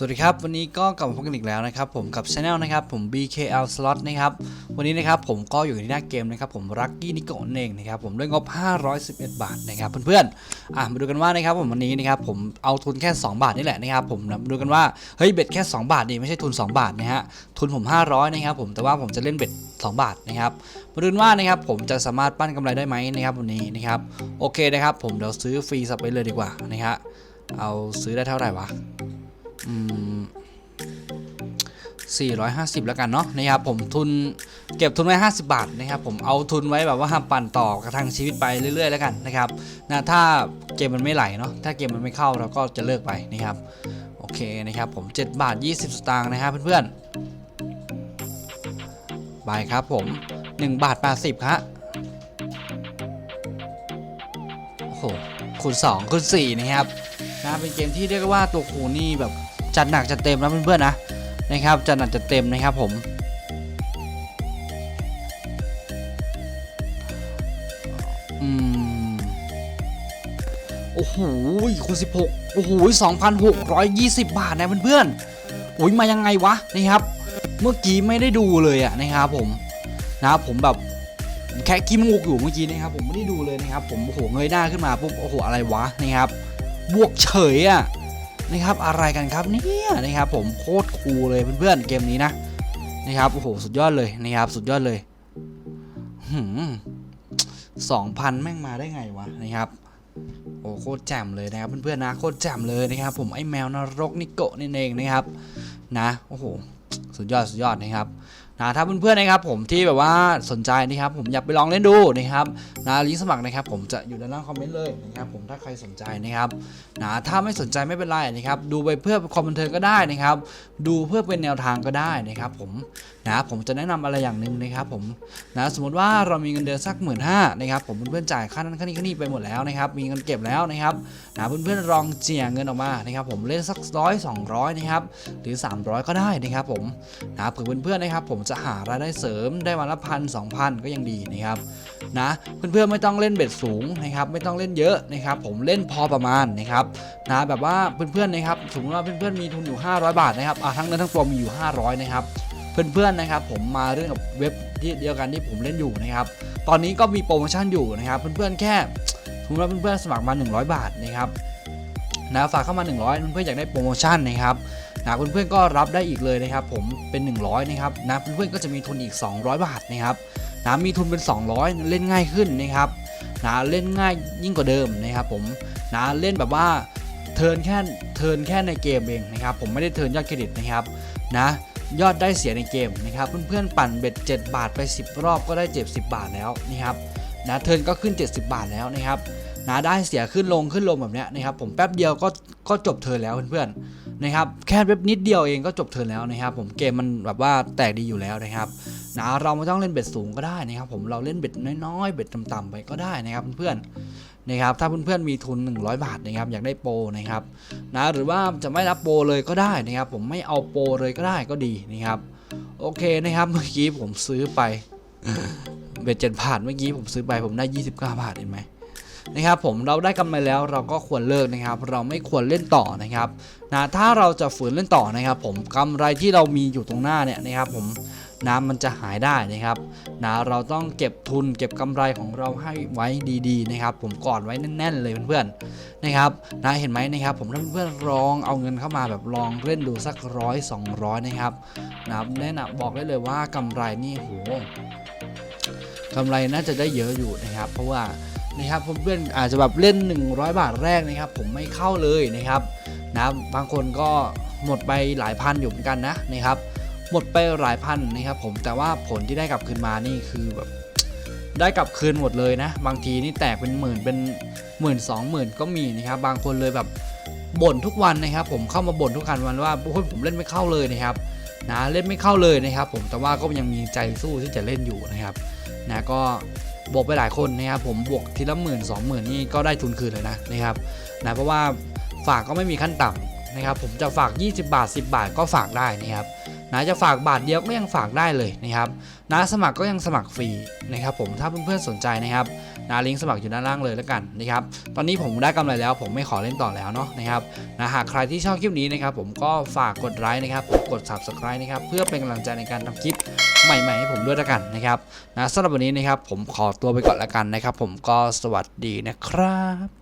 สวัสดีครับ วันนี้ก็กลับมาพบกันอีกแล้วนะครับ ผมกับช anel นะครับผม BKL Slot นะครับวันนี้นะครับผมก็อยู่ที่หน้าเกมนะครับผม Lucky Nico นั่นเองนะครับผมด้วยงบ 511 บาทนะครับเพื่อนๆอะมาดูกันว่านะครับผมวันนี้นะครับผมเอาทุนแค่ 2 บาทนี่แหละนะครับผมดูกันว่าเฮ้ยเบ็ดแค่ 2 บาทนี่ไม่ใช่ทุน 2 บาทนะฮะทุนผม 500นะครับผมแต่ว่าผมจะเล่นเบ็ด2 บาทนะครับมาดูกันว่านะครับผมจะสามารถปั้นกำไรได้ไหมนะครับวันนี้นะครับโอเคนะครับผมเดี๋ยวซื้อฟรีสับไปเลยดีกว่านะฮะเอาซื้อได้เท่าไหร่วะ 450 แล้วกันเนาะนะครับผมทุนเก็บทุนไว้ 50 บาทนะครับผมเอาทุนไว้แบบว่าปั่นต่อกระทั่งชีวิตไปเรื่อยๆแล้วกันนะครับนะถ้าเกมมันไม่ไหลเนาะถ้าเกมมันไม่เข้าเราก็จะเลิกไปนะครับโอเคนะครับผม 7 บาท 20 สตางค์นะครับเพื่อนๆบายครับผม 1 บาท 80ครับโอ้โหคูณ2คูณ4นะครับนะเป็นเกมที่เรียกว่าตัวคูนี่แบบ จัดหนักจัดเต็มนะเพื่อนๆนะนะครับจัดหนักจัดเต็มนะครับผมอืมโอ้โหคูณ16โอ้โห2,620บบาทนะเพื่อนๆโอ้ยมายังไงวะนะครับ เมื่อกี้ไม่ได้ดูเลยอะนะครับผมนะครับผมแบบแค่ขี้มูกอยู่เมื่อกี้นะครับผมไม่ได้ดูเลยนะครับผมโอ้โหเงยหน้าขึ้นมาปุ๊บโอ้โหอะไรวะนะครับบวกเฉยอะ นะครับอะไรกันครับเนี่ยนะครับผมโคตรคูลเลยเพื่อนๆเกมนี้นะนะครับโอ้โหสุดยอดเลยนะครับสุดยอดเลยหืมสองพันแม่งมาได้ไงวะนะครับโอ้โคตรแจ่มเลยนะครับเพื่อนๆนะโคตรแจ่มเลยนะครับ ผมไอ้แมวนรกนิโกะนี่เองนะครับนะโอ้โหสุดยอดสุดยอดนะครับ นะถ้าเพื่อนๆนะครับผมที่แบบว่าสนใจนะครับผมอยากไปลองเล่นดูนะครับนะลิงก์สมัครนะครับผมจะอยู่ด้านล่างคอมเมนต์เลยนะครับผมถ้าใครสนใจนะครับนะถ้าไม่สนใจไม่เป็นไรนะครับดูไปเพื่อความบันเทิงก็ได้นะครับ ดูเพื่อเป็นแนวทางก็ได้นะครับผมนะผมจะแนะนำอะไรอย่างหนึ่งนะครับผมนะสมมติว่าเรามีเงินเดือนสักหมื่นห้านะครับผมเพื่อนๆจ่ายค่านั้นค่านี้ค่านี้ไปหมดแล้วนะครับมีเงินเก็บแล้วนะครับนะเพื่อนๆลองเจียเงินออกมานะครับผมเล่นสักร้อยสองร้อยนะครับหรือ 300 ก็ได้นะครับผมนะเผื่อเพื่อนๆนะครับผมจะหารายได้เสริมได้วันละพันสองพันก็ยังดีนะครับนะเพื่อนๆไม่ต้องเล่นเบ็ดสูงนะครับไม่ต้องเล่นเยอะนะครับผมเล่นพอประมาณนะครับนะแบบว่าเพื่อนๆนะครับสมมติว่าเพื่อนๆมีทุนอยู่ 500 บาทนะครับอะทั้งเงินทั้งตัวมีอยู่ 500นะครับเพื่อนๆนะครับผมมาเรื่องกับเว็บที่เดียวกันที่ผมเล่นอยู่นะครับตอนนี้ก็มีโปรโมชั่นอยู่นะครับเพื่อนๆแค่สมมติว่าเพื่อนๆสมัครมา 100 บาทนะครับนะฝากเข้ามา 100เพื่อนๆอยากได้โปรโมชั่นนะครับ นะเพื่อนๆก็รับได้อีกเลยนะครับผมเป็น 100นะครับนะเพื่อนๆก็จะมีทุนอีก 200 บาทนะครับนะมีทุนเป็น 200 เล่นง่ายขึ้นนะครับนะเล่นง่ายยิ่งกว่าเดิมนะครับผมนะเล่นแบบว่าเทิร์นแค่เทิร์นแค่ในเกมเองนะครับผมไม่ได้เทิร์นยอดเครดิตนะครับนะยอดได้เสียในเกมนะครับเพื่อนๆปั่นเบ็ด 7 บาทไป 10 รอบก็ได้เจ็บ10บาทแล้วนะครับนะเทิร์นก็ขึ้น 70 บาทแล้วนะครับ นะได้เสียขึ้นลงขึ้นลงแบบเนี้ยนะครับผมแป๊บเดียวก็ก็จบเทินแล้วเพื่อนๆนะครับแค่เว็บนิดเดียวเองก็จบเทินแล้วนะครับผมเกมมันแบบว่าแตกดีอยู่แล้วนะครับนะเราไม่ต้องเล่นเบ็ดสูงก็ได้นะครับผมเราเล่นเบ็ดน้อยๆเบ็ดต่ำๆไปก็ได้นะครับเพื่อนๆนะครับถ้าเพื่อนๆมีทุน 100 บาทนะครับอยากได้โปรนะครับนะหรือว่าจะไม่รับโปรเลยก็ได้นะครับผมไม่เอาโปรเลยก็ได้ก็ดีนะครับโอเคนะครับเมื่อกี้ผมซื้อไปเบ็ดเจ็ดบาทเมื่อกี้ผมซื้อไปผมได้ 29 บาทเห็นไหม นะครับผมเราได้กำไรแล้วเราก็ควรเลิกนะครับ เราไม่ควรเล่นต่อนะครับนะถ้าเราจะฝืนเล่นต่อนะครับ ผมกำไรที่เรามีอยู่ตรงหน้าเนี่ยนะครับ ผมน้ำมันจะหายได้นะครับนะเราต้องเก็บทุนเก็บกำไรของเราให้ไว้ดีๆนะครับ ผมกอดไว้แน่น ๆ เลยเพื่อนๆนะครับนะเห็นไหมนะครับ ผมเพื่อนๆลองเอาเงินเข้ามาแบบลองเล่นดูสักร้อยสองร้อยนะครับนะแนะนำบอกได้เลยว่ากำไรนี่โหกำไรน่าจะได้เยอะอยู่นะครับ เพราะว่า นะครับเพื่อนๆอาจจะแบบเล่น 100 บาทแรกนะครับ ผมไม่เข้าเลยนะครับนะบางคนก็หมดไปหลายพันอยู่เหมือนกันนะนะครับ หมดไปหลายพันนะครับ ผมแต่ว่าผลที่ได้กลับคืนมานี่คือแบบได้กลับคืนหมดเลยนะ บางทีนี่แตกเป็นหมื่นเป็นหมื่นสองหมื่นก็มีนะครับ บางคนเลยแบบบ่นทุกวันนะครับ ผมเข้ามาบ่นทุกวันวันว่าโอ้ยผมเล่นไม่เข้าเลยนะครับนะเล่นไม่เข้าเลยนะครับ ผมแต่ว่าก็ยังมีใจสู้ที่จะเล่นอยู่นะครับนะก็ บวกไปหลายคนนะครับผมบวกทีละหมื่นสองหมื่นนี่ก็ได้ทุนคืนเลยนะนะครับนะเพราะว่าฝากก็ไม่มีขั้นต่ำนะครับผมจะฝาก 20 บาท 10 บาทก็ฝากได้นะครับ นะจะฝากบาทเดียวก็ยังฝากได้เลยนะครับนะสมัครก็ยังสมัครฟรีนะครับผมถ้าเพื่อนๆสนใจนะครับนะลิงก์สมัครอยู่ด้านล่างเลยแล้วกันนะครับตอนนี้ผมได้กำไรแล้ว ผมไม่ขอเล่นต่อแล้วเนาะนะครับนะหากใครที่ชอบคลิปนี้นะครับผมก็ฝากกดไลค์นะครับกด subscribe นะครับเพื่อเป็นกำลังใจในการทำคลิปใหม่ๆให้ผมด้วยแล้วกันนะครับนะสำหรับวันนี้นะครับผมขอตัวไปก่อนแล้วกันนะครับ ผมก็สวัสดีนะครับ